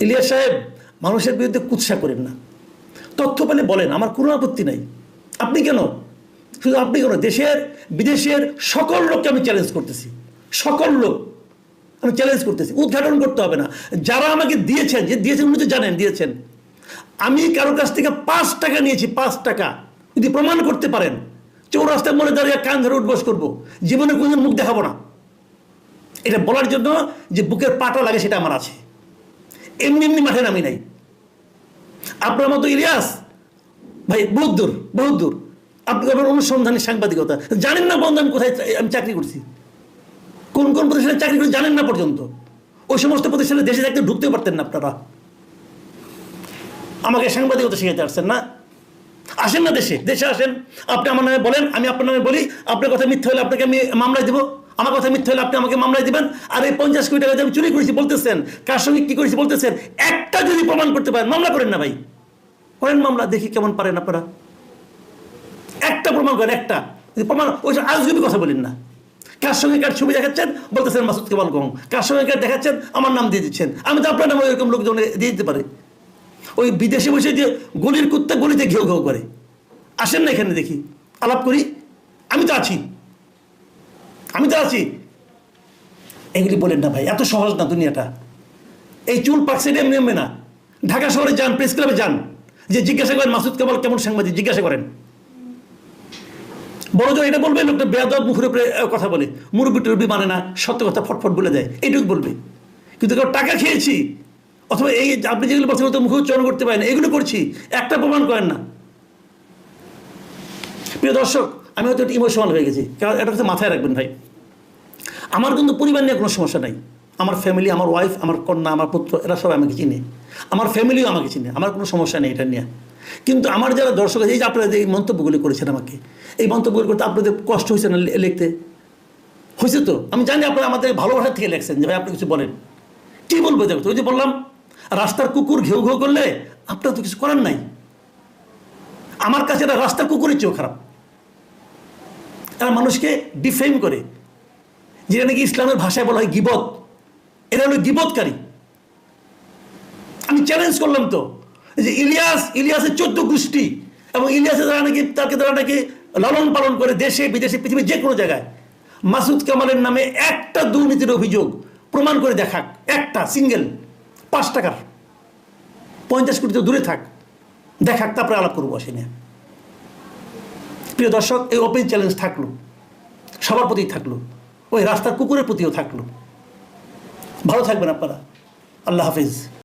ইলিয়াস সাহেব, মানুষের বিরুদ্ধে কুৎসা করেন না। তথ্য পেলে বলেন, আমার কোনো আপত্তি নাই। আপনি কেন? শুধু আপনি কেন? দেশের, বিদেশের সকল লোককে আমি চ্যালেঞ্জ করতেছি। সকল লোক আমি চ্যালেঞ্জ করতেছি। উদ্ঘাটন করতে হবে না। যারা আমাকে দিয়েছেন, যে দিয়েছেন উনি তো জানেন, দিয়েছেন। আমি কারোর কাছ থেকে পাঁচ টাকা নিয়েছি, পাঁচ টাকা। যদি প্রমাণ করতে পারেন চৌরাস্তায় মনে দাঁড়িয়ে কান ধরে উঠবস করব। জীবনে কোনোদিন মুখ দেখাবো না। এটা বলার জন্য যে বুকের পাটা লাগে সেটা আমার আছে। এমনি এমনি মাঠে নামি নাই। আপনার মতো ইলিয়াস, ভাই, বহুত দূর বহুত দূর। আপনি আমার অনুসন্ধানী সাংবাদিকতা। জানেন না বন্ধু, আমি কোথায় আমি চাকরি করছি? কোন কোন প্রতিষ্ঠানে চাকরি করে জানেন না পর্যন্ত। ওই সমস্ত প্রতিষ্ঠানে দেশে থাকতে ঢুকতে পারতেন না আপনারা। আমাকে সাংবাদিকতা শিখাতে আসছেন না? আসেন না দেশে দেশে আসেন। আপনি আমার নামে বলেন, আমি আপনার নামে বলি, আপনার কথা মিথ্যা হলে আপনাকে আমি মামলায় দেবো। আমার কথা মিথ্যা হলে আপনি আমাকে মামলায় দিবেন? আর এই পঞ্চাশ কোটি টাকা আমি চুরি করেছি বলতেছেন, কার সঙ্গে কি করেছি বলতেছেন, একটা যদি প্রমাণ করতে পারেন, মামলা করেন না ভাই। করেন মামলা, দেখি কেমন পারেন আপনারা। একটা প্রমাণ করেন, একটা। প্রমাণ, ওই আজগুবি কথা বলেন না। কার সঙ্গে কার ছবি দেখাচ্ছেন? বলতেছেন মাসুদ কেমাল গং। কার সঙ্গে কার দেখাচ্ছেন? আমার নাম দিয়ে দিচ্ছেন। আমি তো আপনার নামে এরকম লোকজন দিয়ে দিতে পারে। ওই বিদেশে বসে যে গলির কুত্তা গলিতে ঘেউ ঘেউ করে। আসেন না এখানে দেখি। আলাপ করি। আমি তো আছি। আমি তো আছি। এগুলি বলেন না ভাই, এত সহজ না দুনিয়াটা। এই চুল পাকসে এমনি এমনি না। ঢাকা শহরে যান, প্রেস ক্লাবে যান। যে জিজ্ঞাসা করেন, মাসুদ কামাল কেমন সাংবাদিক, জিজ্ঞাসা করেন। বড় জোর এটা বলবে, লোকটা বেয়াদব, মুখের উপরে কথা বলে। মুরব্বী টুরব্বি মানে না, সত্য কথা ফটফট বলে দেয়। এইটুকু বলবে। কিন্তু কেউ টাকা খেয়েছি, অথবা এই আপনি যেগুলো বলছেন তো মুখে উচ্চারণ করতে পারেন এগুলো করছি, একটা প্রমাণ করেন না। প্রিয় দর্শক, আমি হয়তো ইমোশনাল হয়ে গেছি। কারণ এটা হচ্ছে মাথায় রাখবেন ভাই। আমার কিন্তু পরিবার নিয়ে কোনো সমস্যা নাই। আমার ফ্যামিলি আমার ওয়াইফ আমার কন্যা, আমার পুত্র, এরা সবাই আমাকে চিনে। আমার ফ্যামিলিও আমাকে চিনে, আমার কোনো সমস্যা নেই এটা নিয়ে। কিন্তু আমার যারা দর্শক আছে, এই যে আপনারা যে এই মন্তব্যগুলি করেছেন আমাকে, এই মন্তব্যগুলি করতে আপনাদের কষ্ট হয়েছে না লিখতে? হয়েছে তো? আমি জানি আপনারা আমাদের ভালোবাসা থেকে লেখছেন, যে ভাই আপনি কিছু বলেন। কী বলব দেখো ওই যে বললাম, রাস্তার কুকুর ঘেউ ঘেউ করলে আপনার তো কিছু করার নাই। আমার কাছে এটা রাস্তার কুকুরের চেয়েও খারাপ। তারা মানুষকে ডিফেম করে। যেটা নাকি ইসলামের ভাষায় বলা হয় গিবত। এরা হলো গিবতকারী। আমি চ্যালেঞ্জ করলাম তো যে ইলিয়াস, ইলিয়াসের চোদ্দ গোষ্ঠী এবং ইলিয়াসের দ্বারা নাকি, তাকে দ্বারা নাকি লালন পালন করে দেশে, বিদেশে, পৃথিবীর যে কোনো জায়গায় মাসুদ কামালের নামে একটা দুর্নীতির অভিযোগ প্রমাণ করে দেখাক। একটা সিঙ্গেল পাঁচ টাকার। পঞ্চাশ কোটি তো দূরে থাক। দেখাক, তারপরে আলাপ করব আসে নিয়ে প্রিয় দর্শক, এই ওপেন চ্যালেঞ্জ থাকল। সবার প্রতি থাকল। ওই রাস্তার কুকুরের প্রতিও থাকল। ভালো থাকবেন আপনারা। আল্লাহ হাফিজ।